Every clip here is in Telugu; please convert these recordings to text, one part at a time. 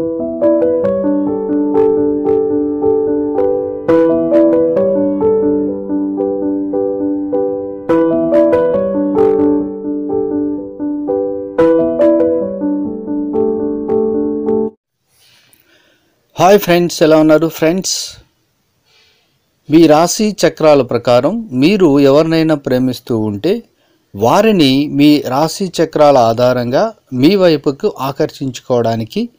హాయ్ ఫ్రెండ్స్ ఎలా ఉన్నారు ఫ్రెండ్స్ మీ రాశి చక్రాల ప్రకారం మీరు ఎవరినైనా ప్రేమిస్తూ ఉంటే వారిని మీ రాశి చక్రాల ఆధారంగా మీ వైపుకు ఆకర్షించుకోవడానికి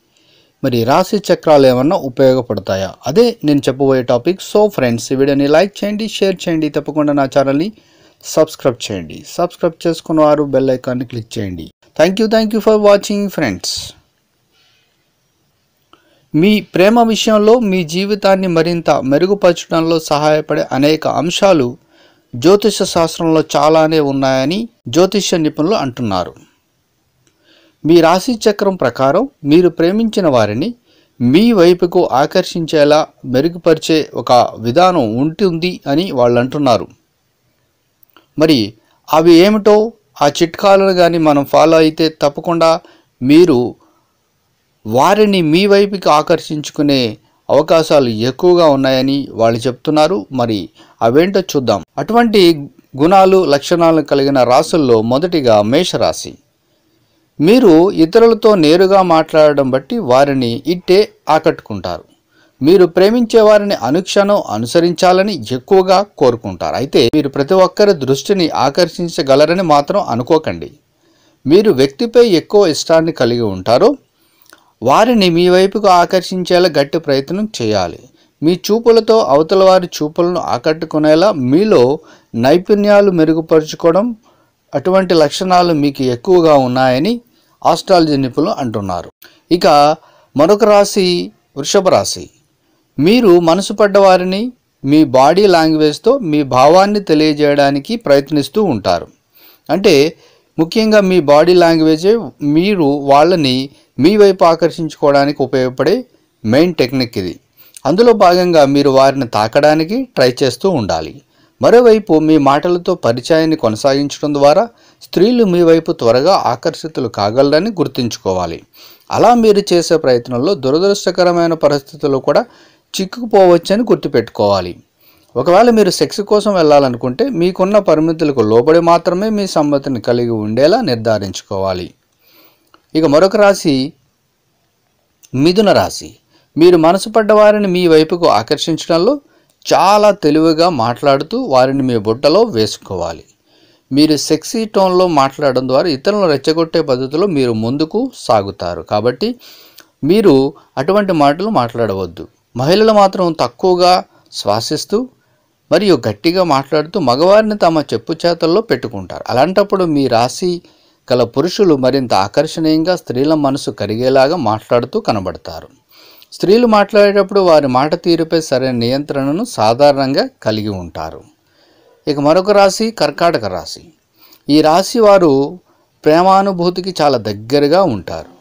మరి రాశి చక్రాలు ఏమన్నా ఉపయోగపడతాయా? అదే నేను చెప్పబోయే టాపిక్. సో ఫ్రెండ్స్ ఈ వీడియోని లైక్ చేయండి షేర్ చేయండి తప్పకుండా నా ఛానల్ని సబ్స్క్రైబ్ చేయండి. సబ్స్క్రైబ్ చేసుకున్న వారు బెల్ ఐకాన్ని క్లిక్ చేయండి. Thank you thank you for watching friends. మీ ప్రేమ విషయంలో మీ జీవితాన్ని మరింత మెరుగుపరచడంలో సహాయపడే అనేక అంశాలు జ్యోతిష శాస్త్రంలో చాలానే ఉన్నాయని జ్యోతిష నిపుణులు అంటున్నారు. మీ రాశి చక్రం ప్రకారం మీరు ప్రేమించిన వారిని మీ వైపుకు ఆకర్షించేలా మెరుగుపరిచే ఒక విధానం ఉంటుంది అని వాళ్ళు అంటున్నారు మరి అవి ఏమిటో ఆ చిట్కాలను కానీ మనం ఫాలో అయితే తప్పకుండా మీరు వారిని మీ వైపుకి ఆకర్షించుకునే అవకాశాలు ఎక్కువగా ఉన్నాయని వాళ్ళు చెప్తున్నారు. మరి అవేంటో చూద్దాం. అటువంటి గుణాలు లక్షణాలు కలిగిన రాసుల్లో మొదటిగా మేషరాశి. మీరు ఇతరులతో నేరుగా మాట్లాడడం బట్టి వారిని ఇట్టే ఆకట్టుకుంటారు. మీరు ప్రేమించే వారిని అనుక్షణం అనుసరించాలని ఎక్కువగా కోరుకుంటారు. అయితే మీరు ప్రతి ఒక్కరి దృష్టిని ఆకర్షించగలరని మాత్రం అనుకోకండి. మీరు వ్యక్తిపై ఎక్కువ ఇష్టాన్ని కలిగి ఉంటారో. వారిని మీ వైపుకు ఆకర్షించేలా గట్టి ప్రయత్నం చేయాలి. మీ చూపులతో అవతల వారి చూపులను ఆకట్టుకునేలా మీలో నైపుణ్యాలు మెరుగుపరుచుకోవడం అటువంటి లక్షణాలు మీకు ఎక్కువగా ఉన్నాయని ఆస్ట్రాలజీ నిపుణులు అంటున్నారు. ఇక మరొక రాశి వృషభ రాశి. మీరు మనసు పడ్డవారిని మీ బాడీ లాంగ్వేజ్తో మీ భావాన్ని తెలియజేయడానికి ప్రయత్నిస్తూ ఉంటారు. అంటే ముఖ్యంగా మీ బాడీ లాంగ్వేజే మీరు వాళ్ళని మీ వైపు ఆకర్షించుకోవడానికి ఉపయోగపడే మెయిన్ టెక్నిక్ ఇది. అందులో భాగంగా మీరు వారిని తాకడానికి ట్రై చేస్తూ ఉండాలి. మరోవైపు మీ మాటలతో పరిచయాన్ని కొనసాగించడం ద్వారా స్త్రీలు మీ వైపు త్వరగా ఆకర్షితులు కాగలరని గుర్తుంచుకోవాలి. అలా మీరు చేసే ప్రయత్నంలో దురదృష్టకరమైన పరిస్థితులు కూడా చిక్కుకుపోవచ్చని గుర్తుపెట్టుకోవాలి. ఒకవేళ మీరు సెక్స్ కోసం వెళ్ళాలనుకుంటే మీకున్న పరిమితులకు లోబడి మాత్రమే మీ సమ్మతిని కలిగి ఉండేలా నిర్ధారించుకోవాలి. ఇక మరొక రాశి మిథున రాశి. మీరు మనసు పడ్డవారిని మీ వైపుకు ఆకర్షించడంలో చాలా తెలివిగా మాట్లాడుతూ వారిని మీ బుట్టలో వేసుకోవాలి. మీరు సెక్సీ టోన్లో మాట్లాడడం ద్వారా ఇతరులను రెచ్చగొట్టే పద్ధతిలో మీరు ముందుకు సాగుతారు. కాబట్టి మీరు అటువంటి మాటలు మాట్లాడవద్దు. మహిళలు మాత్రం తక్కువగా శ్వాసిస్తూ మరియు గట్టిగా మాట్లాడుతూ మగవారిని తమ చెప్పు చేతల్లో పెట్టుకుంటారు. అలాంటప్పుడు మీ రాశి గల పురుషులు మరింత ఆకర్షణీయంగా స్త్రీల మనసు కరిగేలాగా మాట్లాడుతూ కనబడతారు. స్త్రీలు మాట్లాడేటప్పుడు వారి మాట తీరుపై సరైన నియంత్రణను సాధారణంగా కలిగి ఉంటారు. ఇక మరొక రాశి కర్కాటక రాశి. ఈ రాశి వారు ప్రేమానుభూతికి చాలా దగ్గరగా ఉంటారు.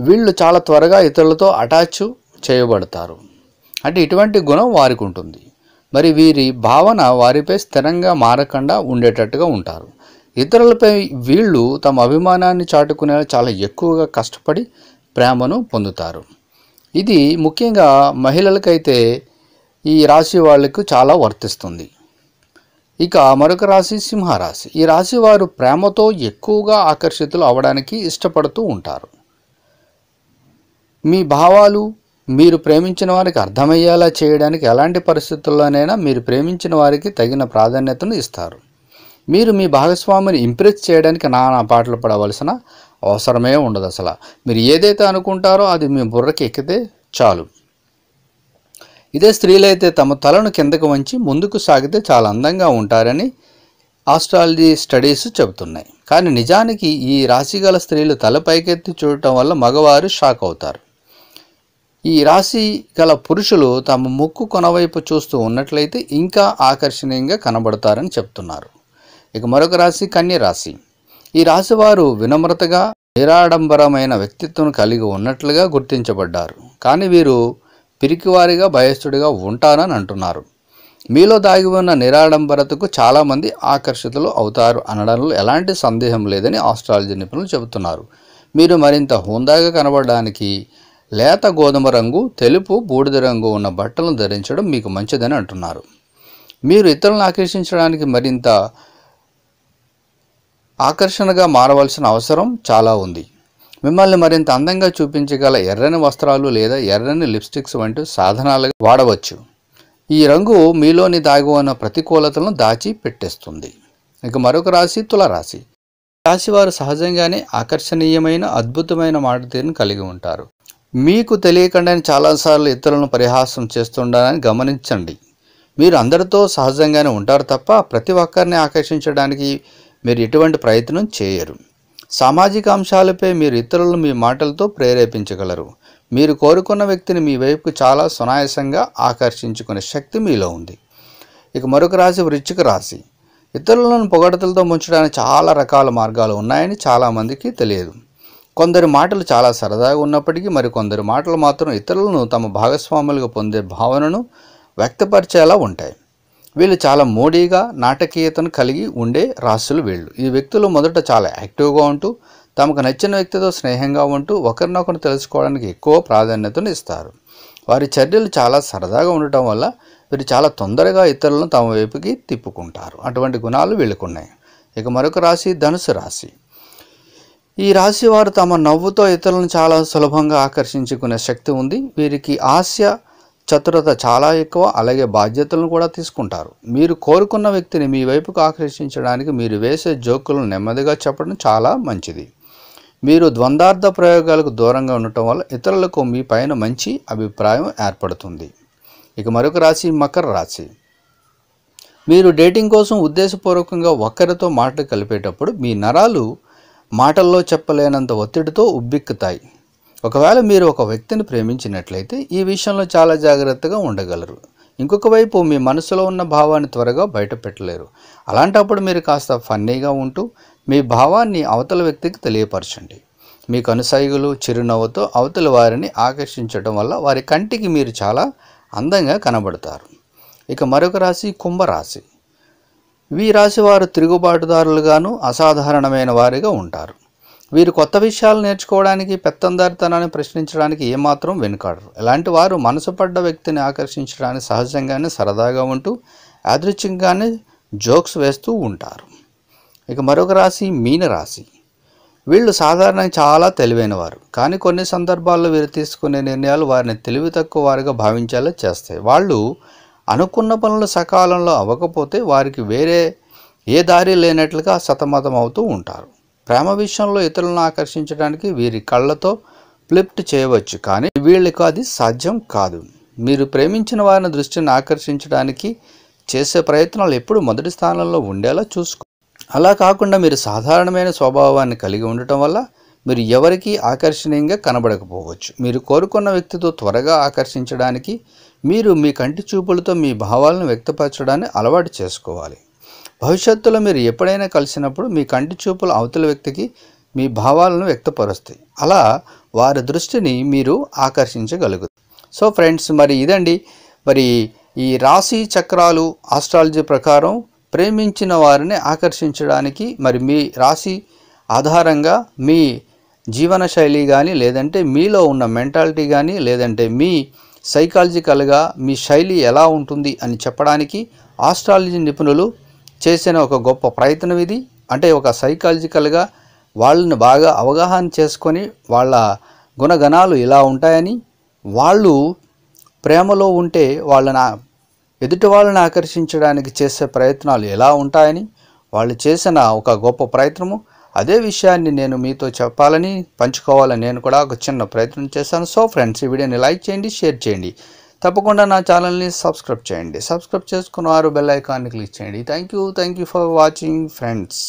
వీళ్ళు చాలా త్వరగా ఇతరులతో అటాచ్ చేయబడతారు. అంటే ఇటువంటి గుణం వారికి ఉంటుంది. మరి వీరి భావన వారిపై స్థిరంగా మారకుండా ఉండేటట్టుగా ఉంటారు. ఇతరులపై వీళ్ళు తమ అభిమానాన్ని చాటుకునేలా చాలా ఎక్కువగా కష్టపడి ప్రేమను పొందుతారు. ఇది ముఖ్యంగా మహిళలకైతే ఈ రాశి వాళ్ళకు చాలా వర్తిస్తుంది. ఇక మరొక రాశి సింహరాశి. ఈ రాశి వారు ప్రేమతో ఎక్కువగా ఆకర్షితులు అవడానికి ఇష్టపడుతూ ఉంటారు. మీ భావాలు మీరు ప్రేమించిన వారికి అర్థమయ్యేలా చేయడానికి ఎలాంటి పరిస్థితుల్లోనైనా మీరు ప్రేమించిన వారికి తగిన ప్రాధాన్యతను ఇస్తారు. మీరు మీ భాగస్వామిని ఇంప్రెస్ చేయడానికి నానా పాటలు పడవలసిన అవసరమే ఉండదు అసలు. మీరు ఏదైతే అనుకుంటారో అది మీ బుర్రకి ఎక్కితే చాలు. ఇదే స్త్రీలైతే తమ తలను కిందకు వంచి ముందుకు సాగితే చాలా అందంగా ఉంటారని ఆస్ట్రాలజీ స్టడీస్ చెబుతున్నాయి. కానీ నిజానికి ఈ రాశిగల స్త్రీలు తల పైకెత్తి చూడటం వల్ల మగవారు షాక్ అవుతారు. ఈ రాశి గల పురుషులు తమ ముక్కు కొనవైపు చూస్తూ ఉన్నట్లయితే ఇంకా ఆకర్షణీయంగా కనబడతారని చెప్తున్నారు. ఇక మరొక రాశి కన్య రాశి. ఈ రాశి వారు వినమ్రతగా నిరాడంబరమైన వ్యక్తిత్వం కలిగి ఉన్నట్లుగా గుర్తించబడ్డారు. కానీ వీరు పిరికివారిగా భయస్థుడిగా ఉంటానని అంటున్నారు. మీలో దాగి ఉన్న నిరాడంబరతకు చాలామంది ఆకర్షితులు అవుతారు అనడంలో ఎలాంటి సందేహం లేదని ఆస్ట్రాలజీ నిపుణులు చెబుతున్నారు. మీరు మరింత హుందాగా కనబడడానికి లేత గోధుమ రంగు తెలుపు బూడిద రంగు ఉన్న బట్టలను ధరించడం మీకు మంచిదని అంటున్నారు. మీరు ఇతరులను ఆకర్షించడానికి మరింత ఆకర్షణగా మారవలసిన అవసరం చాలా ఉంది. మిమ్మల్ని మరింత అందంగా చూపించగల ఎర్రని వస్త్రాలు లేదా ఎర్రని లిప్స్టిక్స్ వంటి సాధనాలుగా వాడవచ్చు. ఈ రంగు మీలోని దాగి ఉన్న ప్రతికూలతలను దాచి పెట్టేస్తుంది. ఇక మరొక రాశి తులరాశి. రాశివారు సహజంగానే ఆకర్షణీయమైన అద్భుతమైన మాట తీరును కలిగి ఉంటారు. మీకు తెలియకుండానే చాలాసార్లు ఇతరులను పరిహాసం చేస్తుండాలని గమనించండి. మీరు అందరితో సహజంగానే ఉంటారు తప్ప ప్రతి ఒక్కరిని ఆకర్షించడానికి మీరు ఎటువంటి ప్రయత్నం చేయరు. సామాజిక అంశాలపై మీరు ఇతరులను మీ మాటలతో ప్రేరేపించగలరు. మీరు కోరుకున్న వ్యక్తిని మీ వైపుకు చాలా సునాయాసంగా ఆకర్షించుకునే శక్తి మీలో ఉంది. ఇక మరొక రాశి వృచ్చిక రాశి. ఇతరులను పొగడతలతో ముంచడానికి చాలా రకాల మార్గాలు ఉన్నాయని చాలామందికి తెలియదు. కొందరి మాటలు చాలా సరదాగా ఉన్నప్పటికీ మరికొందరి మాటలు మాత్రం ఇతరులను తమ భాగస్వాములుగా పొందే భావనను వ్యక్తపరిచేలా ఉంటాయి. వీళ్ళు చాలా మోడీగా నాటకీయతను కలిగి ఉండే రాశులు వీళ్ళు. ఈ వ్యక్తులు మొదట చాలా యాక్టివ్గా ఉంటూ తమకు నచ్చిన వ్యక్తితో స్నేహంగా ఉంటూ ఒకరినొకరు తెలుసుకోవడానికి ఎక్కువ ప్రాధాన్యతను ఇస్తారు. వారి చర్యలు చాలా సరదాగా ఉండటం వల్ల వీరు చాలా తొందరగా ఇతరులను తమ వైపుకి తిప్పుకుంటారు. అటువంటి గుణాలు వీళ్ళకున్నాయి ఇక మరొక రాశి ధనుసు రాశి. ఈ రాశి వారు తమ నవ్వుతో ఇతరులను చాలా సులభంగా ఆకర్షించుకునే శక్తి ఉంది. వీరికి ఆశ చతురత చాలా ఎక్కువ అలాగే బాధ్యతలను కూడా తీసుకుంటారు. మీరు కోరుకున్న వ్యక్తిని మీ వైపుకు ఆకర్షించడానికి మీరు వేసే జోకులను నెమ్మదిగా చెప్పడం చాలా మంచిది. మీరు ద్వంద్వార్థ ప్రయోగాలకు దూరంగా ఉండటం వల్ల ఇతరులకు మీ పైన మంచి అభిప్రాయం ఏర్పడుతుంది. ఇక మరొక రాశి మకర రాశి. మీరు డేటింగ్ కోసం ఉద్దేశపూర్వకంగా ఒక్కరితో మాటలు కలిపేటప్పుడు మీ నరాలు మాటల్లో చెప్పలేనంత ఒత్తిడితో ఉబ్బిక్కుతాయి. ఒకవేళ మీరు ఒక వ్యక్తిని ప్రేమించినట్లయితే ఈ విషయంలో చాలా జాగ్రత్తగా ఉండగలరు. ఇంకొక వైపు మీ మనసులో ఉన్న భావాన్ని త్వరగా బయట పెట్టలేరు. అలాంటప్పుడు మీరు కాస్త ఫన్నీగా ఉంటూ మీ భావాన్ని అవతల వ్యక్తికి తెలియపరచండి. మీ కనుసైగులు చిరునవ్వుతో అవతల వారిని ఆకర్షించడం వల్ల వారి కంటికి మీరు చాలా అందంగా కనబడతారు. ఇక మరొక రాశి కుంభరాశి. ఈ రాశి వారు తిరుగుబాటుదారులుగాను అసాధారణమైన వారిగా ఉంటారు. వీరు కొత్త విషయాలు నేర్చుకోవడానికి పెత్తందారితనాన్ని ప్రశ్నించడానికి ఏమాత్రం వెనుకాడరు. ఇలాంటి వారు మనసు పడ్డ వ్యక్తిని ఆకర్షించడానికి సహజంగానే సరదాగా ఉంటూ యాదృచ్ఛికంగానే జోక్స్ వేస్తూ ఉంటారు. ఇక మరొక రాశి మీన రాశి వీళ్ళు సాధారణంగా చాలా తెలివైన వారు కానీ కొన్ని సందర్భాల్లో వీరు తీసుకునే నిర్ణయాలు వారిని తెలివి తక్కువ వారిగా భావించేలా చేస్తాయి. వాళ్ళు అనుకున్న పనులు సకాలంలో అవ్వకపోతే వారికి వేరే ఏ దారి లేనట్లుగా సతమతం అవుతూ ఉంటారు. ప్రేమ విషయంలో ఇతరులను ఆకర్షించడానికి వీరి కళ్ళతో ఫ్లిప్ట్ చేయవచ్చు. కానీ వీళ్ళకి అది సాధ్యం కాదు. మీరు ప్రేమించిన వారిని దృష్టిని ఆకర్షించడానికి చేసే ప్రయత్నాలు ఎప్పుడు మొదటి స్థానంలో ఉండేలా చూసుకో. అలా కాకుండా మీరు సాధారణమైన స్వభావాన్ని కలిగి ఉండటం వల్ల మీరు ఎవరికీ ఆకర్షణీయంగా కనబడకపోవచ్చు. మీరు కోరుకున్న వ్యక్తితో త్వరగా ఆకర్షించడానికి మీరు మీ కంటి చూపులతో మీ భావాలను వ్యక్తపరచడాన్ని అలవాటు చేసుకోవాలి. భవిష్యత్తులో మీరు ఎప్పుడైనా కలిసినప్పుడు మీ కంటి చూపులు అవతల వ్యక్తికి మీ భావాలను వ్యక్తపరుస్తాయి. అలా వారి దృష్టిని మీరు ఆకర్షించగలుగుతారు. సో ఫ్రెండ్స్ మరి ఇదండి. మరి ఈ రాశి చక్రాలు ఆస్ట్రాలజీ ప్రకారం ప్రేమించిన వారిని ఆకర్షించడానికి మరి మీ రాశి ఆధారంగా మీ జీవన శైలి కానీ లేదంటే మీలో ఉన్న మెంటాలిటీ కానీ లేదంటే మీ సైకాలజికల్గా మీ శైలి ఎలా ఉంటుంది అని చెప్పడానికి ఆస్ట్రాలజీ నిపుణులు చేసిన ఒక గొప్ప ప్రయత్నం ఇది. అంటే ఒక సైకాలజికల్గా వాళ్ళని బాగా అవగాహన చేసుకొని వాళ్ళ గుణగణాలు ఇలా ఉంటాయని వాళ్ళు ప్రేమలో ఉంటే వాళ్ళని ఎదుటి వాళ్ళని ఆకర్షించడానికి చేసే ప్రయత్నాలు ఎలా ఉంటాయని వాళ్ళు చేసిన ఒక గొప్ప ప్రయత్నము. అదే విషయాన్ని నేను మీతో చెప్పాలని పంచుకోవాలని నేను కూడా ఒక చిన్న ప్రయత్నం చేశాను. సో ఫ్రెండ్స్ ఈ వీడియోని లైక్ చేయండి షేర్ చేయండి. తప్పకుండా నా ఛానల్ని సబ్స్క్రైబ్ చేయండి. సబ్స్క్రైబ్ చేసుకున్న వారు బెల్ ఐకాన్ని క్లిక్ చేయండి. Thank you thank you for watching friends